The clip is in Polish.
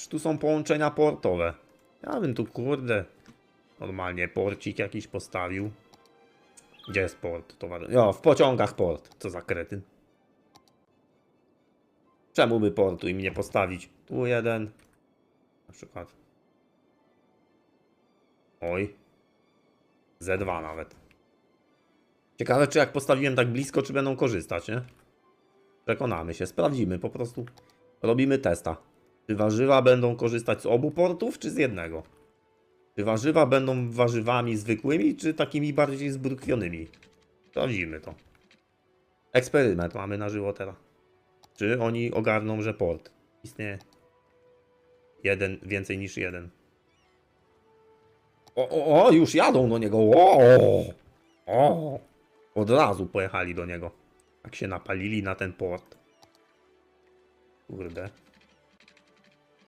Przecież tu są połączenia portowe. Ja bym tu, kurde, normalnie porcik jakiś postawił. Gdzie jest port? Towar... Jo, w pociągach port. Co za kretyn. Czemu by portu im nie postawić? Tu jeden. Na przykład. Oj. Z2 nawet. Ciekawe, czy jak postawiłem tak blisko, czy będą korzystać, nie? Przekonamy się, sprawdzimy, po prostu robimy testa. Czy warzywa będą korzystać z obu portów, czy z jednego? Czy warzywa będą warzywami zwykłymi, czy takimi bardziej zbrukwionymi? Sprawdzimy to. Eksperyment mamy na żywo teraz. Czy oni ogarną, że port istnieje? Jeden, więcej niż jeden. O, o, o, już jadą do niego. O, o. Od razu pojechali do niego. Jak się napalili na ten port. Kurde.